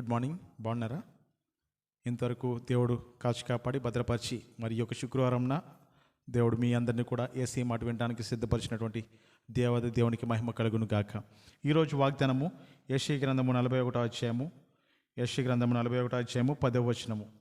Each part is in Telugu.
గుడ్ మార్నింగ్ బాగున్నారా? ఇంతవరకు దేవుడు కాచి కాపాడి భద్రపరిచి మరి యొక్క శుక్రవారంన దేవుడు మీ అందరినీ కూడా ఏసీ మాట వినడానికి సిద్ధపరిచినటువంటి దేవత దేవునికి మహిమ కలుగును గాక. ఈరోజు వాగ్దానము యశీ గ్రంథము నలభై ఒకటో అధ్యాయము యశీ గ్రంథము నలభై ఒకటో అధ్యాయము పదవ వచనము.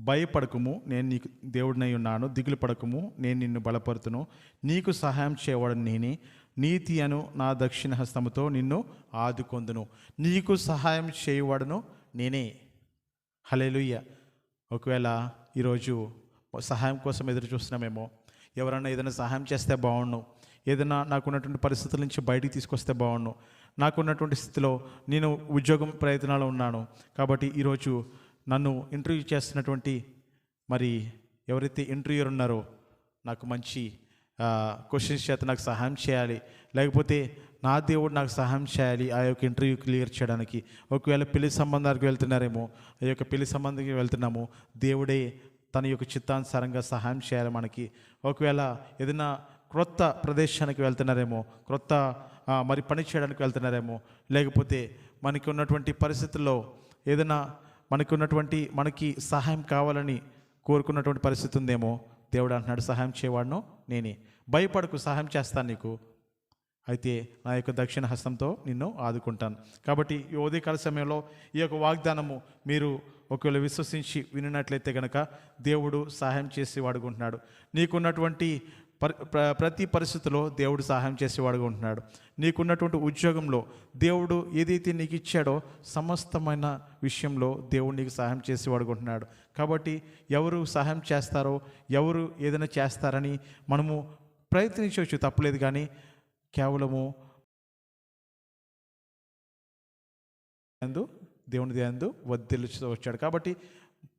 భయపడకము నేను నీకు దేవుడినై ఉన్నాను. దిగులు పడకము నేను నిన్ను బలపరుతును. నీకు సహాయం చేయవాడు నేనే నీతి అను నా దక్షిణ హస్తముతో నిన్ను ఆదుకొందును. నీకు సహాయం చేయవాడును నేనే. హలేలుయ్య ఒకవేళ ఈరోజు సహాయం కోసం ఎదురు చూస్తున్నామేమో ఎవరైనా ఏదైనా సహాయం చేస్తే బాగుండు. ఏదైనా నాకున్నటువంటి పరిస్థితుల నుంచి బయటికి తీసుకొస్తే బాగుండు. నాకున్నటువంటి స్థితిలో నేను ఉద్యోగం ప్రయత్నాలు ఉన్నాను. కాబట్టి ఈరోజు నన్ను ఇంటర్వ్యూ చేస్తున్నటువంటి మరి ఎవరైతే ఇంటర్వ్యూర్ ఉన్నారో నాకు మంచి క్వశ్చన్స్ చేత నాకు సహాయం చేయాలి. లేకపోతే నా దేవుడు నాకు సహాయం చేయాలి. ఆ యొక్క ఇంటర్వ్యూ క్లియర్ చేయడానికి. ఒకవేళ పెళ్ళి సంబంధానికి వెళ్తున్నారేమో ఆ యొక్క పెళ్ళి సంబంధానికి వెళ్తున్నాము దేవుడే తన యొక్క చిత్తానుసారంగా సహాయం చేయాలి మనకి. ఒకవేళ ఏదైనా క్రొత్త ప్రదేశానికి వెళ్తున్నారేమో క్రొత్త మరి పని చేయడానికి వెళ్తున్నారేమో లేకపోతే మనకి ఉన్నటువంటి పరిస్థితుల్లో ఏదైనా మనకి ఉన్నటువంటి మనకి సహాయం కావాలని కోరుకున్నటువంటి పరిస్థితి ఉందేమో దేవుడు అంటున్నాడు సహాయం చేయవాడును నేనే. భయపడకు సహాయం చేస్తాను నీకు. అయితే నా యొక్క దక్షిణ హస్తంతో నిన్ను ఆదుకుంటాను. కాబట్టి ఈ ఉదయకాల సమయంలో ఈ యొక్క వాగ్దానము మీరు ఒకవేళ విశ్వసించి వినినట్లయితే కనుక దేవుడు సహాయం చేసి వాడుకుంటున్నాడు నీకున్నటువంటి పరి ప్రతి పరిస్థితిలో దేవుడు సహాయం చేసి వాడుకుంటున్నాడు నీకున్నటువంటి ఉద్యోగంలో దేవుడు ఏదైతే నీకు ఇచ్చాడో సమస్తమైన విషయంలో దేవుడు నీకు సహాయం చేసి వాడుకుంటున్నాడు కాబట్టి ఎవరు సహాయం చేస్తారో ఎవరు ఏదైనా చేస్తారని మనము ప్రయత్నించవచ్చు తప్పలేదు కానీ కేవలము అందు దేవుని దేందు వదిలిస్తూ వచ్చాడు. కాబట్టి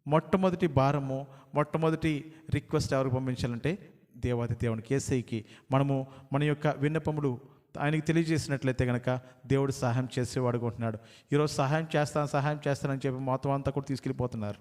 మొట్టమొదటి భారము మొట్టమొదటి రిక్వెస్ట్ ఎవరికి పంపించాలంటే దేవాది దేవునికి ఏసైకి. మనము మన యొక్క విన్నపములు ఆయనకి తెలియజేసినట్లయితే కనుక దేవుడు సహాయం చేసేవాడుకుంటున్నాడు ఈరోజు సహాయం చేస్తాను సహాయం చేస్తానని చెప్పి మొత్తం అంతా కూడా తీసుకెళ్ళిపోతున్నారు.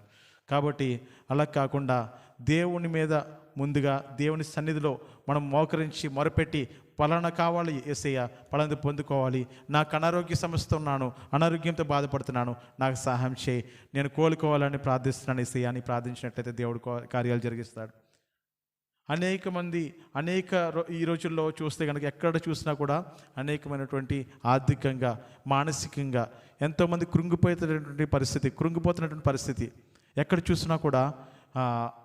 కాబట్టి అలా కాకుండా దేవుని మీద ముందుగా దేవుని సన్నిధిలో మనం మోకరించి మొరపెట్టి పలానా కావాలి ఏసయ్య పలాంది పొందుకోవాలి. నాకు అనారోగ్య సమస్యతో ఉన్నాను అనారోగ్యంతో బాధపడుతున్నాను. నాకు సహాయం చేయి. నేను కోలుకోవాలని ప్రార్థిస్తున్నాను ఏసయ్య అని ప్రార్థించినట్లయితే దేవుడు కార్యాలు జరిగిస్తాడు. అనేక మంది అనేక రో- ఈ రోజుల్లో చూస్తే కనుక ఎక్కడ చూసినా కూడా అనేకమైనటువంటి ఆర్థికంగా మానసికంగా ఎంతోమంది కృంగిపోతున్నటువంటి పరిస్థితి కృంగిపోతున్నటువంటి పరిస్థితి. ఎక్కడ చూసినా కూడా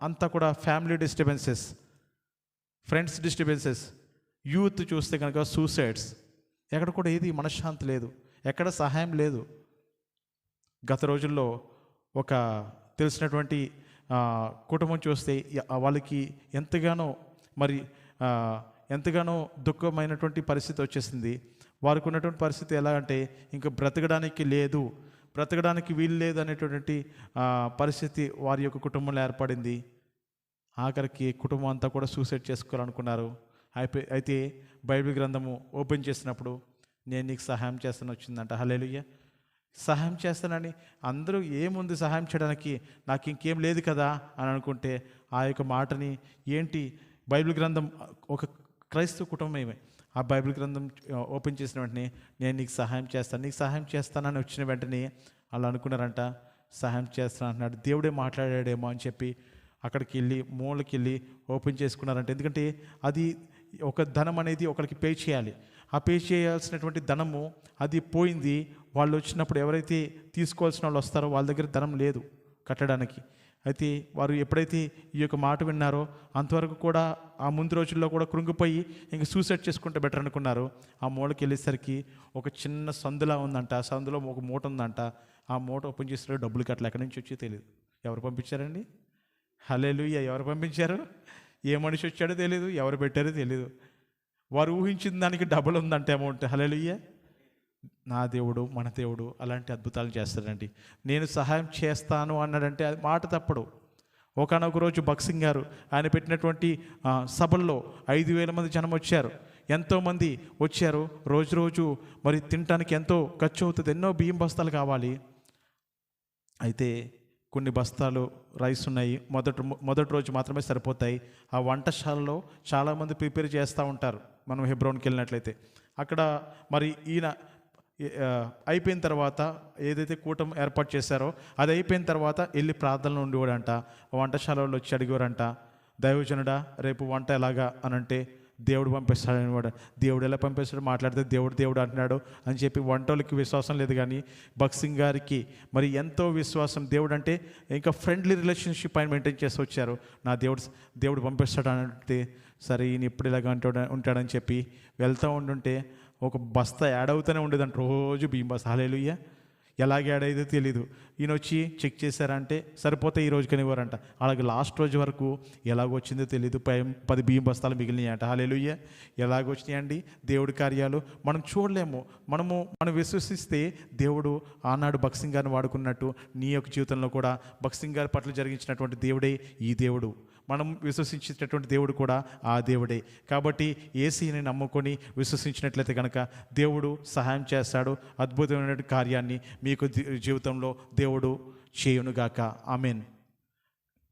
అంతా కూడా family disturbances friends disturbances youth చూస్తే కనుక సూసైడ్స్ ఎక్కడ కూడా ఏది మనశ్శాంతి లేదు. ఎక్కడ సహాయం లేదు. గత రోజుల్లో ఒక తెలిసినటువంటి కుటుంబం చూస్తే వాళ్ళకి ఎంతగానో మరి ఎంతగానో దుఃఖమైనటువంటి పరిస్థితి వచ్చేసింది. వారికి ఉన్నటువంటి పరిస్థితి ఎలా అంటే ఇంకా బ్రతకడానికి లేదు. బ్రతకడానికి వీలు లేదు అనేటువంటి పరిస్థితి వారి యొక్క కుటుంబంలో ఏర్పడింది. ఆఖరికి కుటుంబం అంతా కూడా సూసైడ్ చేసుకోవాలనుకున్నారు. అయితే బైబిల్ గ్రంథము ఓపెన్ చేసినప్పుడు నేను నీకు సహాయం చేస్తాను వచ్చిందంట. హలేలుయ్య సహాయం చేస్తానని అందరూ ఏముంది సహాయం చేయడానికి? నాకు ఇంకేం లేదు కదా అని అనుకుంటే ఆ యొక్క మాటని ఏంటి? బైబిల్ గ్రంథం ఒక క్రైస్తవ కుటుంబమే. ఆ బైబిల్ గ్రంథం ఓపెన్ చేసిన వెంటనే నేను నీకు సహాయం చేస్తాను నీకు సహాయం చేస్తానని వచ్చిన వెంటనే అలా అనుకున్నారంట సహాయం చేస్తాను అంటున్నాడు. దేవుడే మాట్లాడాడేమో అని చెప్పి అక్కడికి వెళ్ళి మూలకి వెళ్ళి ఓపెన్ చేసుకున్నారంట. ఎందుకంటే అది ఒక ధనం అనేది ఒకరికి పే చేయాలి. ఆ పే చేయాల్సినటువంటి ధనము అది పోయింది. వాళ్ళు వచ్చినప్పుడు ఎవరైతే తీసుకోవాల్సిన వాళ్ళు వస్తారో వాళ్ళ దగ్గర ధనం లేదు కట్టడానికి. అయితే వారు ఎప్పుడైతే ఈ యొక్క మాట విన్నారో అంతవరకు కూడా ఆ ముందు రోజుల్లో కూడా కృంగిపోయి ఇంక సూసైడ్ చేసుకుంటే బెటర్ అనుకున్నారు. ఆ మూలకి వెళ్ళేసరికి ఒక చిన్న సందులా ఉందంట. ఆ సందులో ఒక మూట ఉందంట. ఆ మూట ఓపెన్ చేసిన డబ్బులు కట్టలు ఎక్కడి నుంచి వచ్చి తెలియదు ఎవరు పంపించారండి? హలేలుయ్య ఎవరు పంపించారు? ఏ మనిషి వచ్చాడో తెలియదు ఎవరు పెట్టారో తెలియదు వారు ఊహించిన దానికి డబుల్ ఉందంటే అమౌంట్ హలేలుయ్య నా దేవుడు మన దేవుడు అలాంటి అద్భుతాలు చేస్తాడండి. నేను సహాయం చేస్తాను అన్నాడంటే అది మాట తప్పడు. ఒకనొక రోజు బక్సింగ్ గారు ఆయన పెట్టినటువంటి సభల్లో ఐదు వేల మంది జనం వచ్చారు. ఎంతోమంది వచ్చారు. రోజు రోజు మరి తినటానికి ఎంతో ఖర్చు అవుతుంది. ఎన్నో బియ్యం బస్తాలు కావాలి. అయితే కొన్ని బస్తాలు రైస్ ఉన్నాయి. మొదటి మొదటి రోజు మాత్రమే సరిపోతాయి. ఆ వంటశాలలో చాలామంది ప్రిపేర్ చేస్తూ ఉంటారు. మనం హెబ్రోన్కి వెళ్ళినట్లయితే. అక్కడ మరి ఈయన అయిపోయిన తర్వాత ఏదైతే కూటమి ఏర్పాటు చేశారో అది అయిపోయిన తర్వాత వెళ్ళి ప్రార్థనలు ఉండేవాడంట వంటశాలలో వచ్చి అడిగేవారంట దైవజనుడా రేపు వంట ఎలాగా? అని అంటే దేవుడు పంపిస్తాడని వాడు దేవుడు ఎలా పంపిస్తాడు? మాట్లాడితే దేవుడు దేవుడు అంటున్నాడు అని చెప్పి వంటోళ్ళకి విశ్వాసం లేదు కానీ భక్సింగ్ గారికి మరి ఎంతో విశ్వాసం దేవుడు అంటే ఇంకా ఫ్రెండ్లీ రిలేషన్షిప్ ఆయన మెయింటైన్ చేసి వచ్చారు. నా దేవుడు దేవుడు పంపిస్తాడు అంటే సరే ఈయన ఇప్పుడు ఇలాగ అంటాడు ఉంటాడని చెప్పి వెళ్తూ ఉండుంటే ఒక బస్తా యాడ్ అవుతూనే ఉండేదంట. రోజు బియ్యం బస్తా హాలేలుయ్య ఎలాగ యాడ్ అయితే తెలీదు. ఈయన వచ్చి చెక్ చేశారంటే సరిపోతే ఈ రోజు కనివ్వరంట. అలాగే లాస్ట్ రోజు వరకు ఎలాగొచ్చిందో తెలియదు పై పది బియ్యం బస్తాలు మిగిలినాయంట హాలేలుయ్య ఎలాగొచ్చినాయండి దేవుడి కార్యాలు మనం చూడలేము. మనము మనం విశ్వసిస్తే దేవుడు ఆనాడు భక్సింగ్ గారిని వాడుకున్నట్టు నీ యొక్క జీవితంలో కూడా భక్సింగ్ గారి పట్ల జరిగించినటువంటి దేవుడే ఈ దేవుడు. మనం విశ్వసించేటటువంటి దేవుడు కూడా ఆ దేవుడే. కాబట్టి ఏసీని నమ్ముకొని విశ్వసించినట్లయితే కనుక దేవుడు సహాయం చేస్తాడు అద్భుతమైన కార్యాన్ని మీకు జీవితంలో దేవుడు చేయునుగాక. ఆమెన్.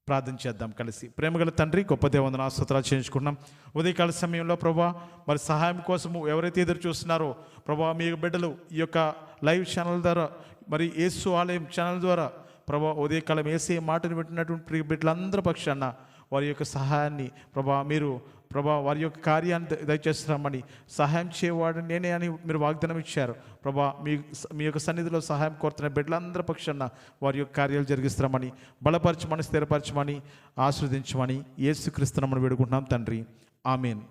ప్రార్థన చేద్దాం కలిసి. ప్రేమగల తండ్రి గొప్ప దేవందన స్తోత్రాలు చేయించుకున్నాం. ఉదయకాల సమయంలో ప్రభా మరి సహాయం కోసము ఎవరైతే ఎదురు చూస్తున్నారో ప్రభా మీ బిడ్డలు ఈ యొక్క లైవ్ ఛానల్ ద్వారా మరి ఏసు ఆలయం ఛానల్ ద్వారా ప్రభా ఉదయకాలం ఏసీ మాటను పెట్టినటువంటి ప్రియ బిడ్డలందరి పక్షాన వారి యొక్క సహాయాన్ని ప్రభా మీరు ప్రభా వారి యొక్క కార్యాన్ని ద- దయచేస్తున్నామని సహాయం చేయవాడు నేనే అని మీరు వాగ్దానం ఇచ్చారు. ప్రభా మీ మీ యొక్క సన్నిధిలో సహాయం కోరుతున్న బిడ్డలందరి పక్షాన వారి యొక్క కార్యాలు జరిగిస్తామని బలపరచమని స్థిరపరచమని ఆస్వాదించమని యేసుక్రీస్తునమని వేడుకుంటున్నాం తండ్రి. ఆమెన్.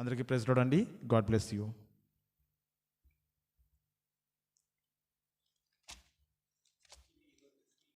అందరికీ ప్రెస్ అండి గాడ్ బ్లెస్ యూ.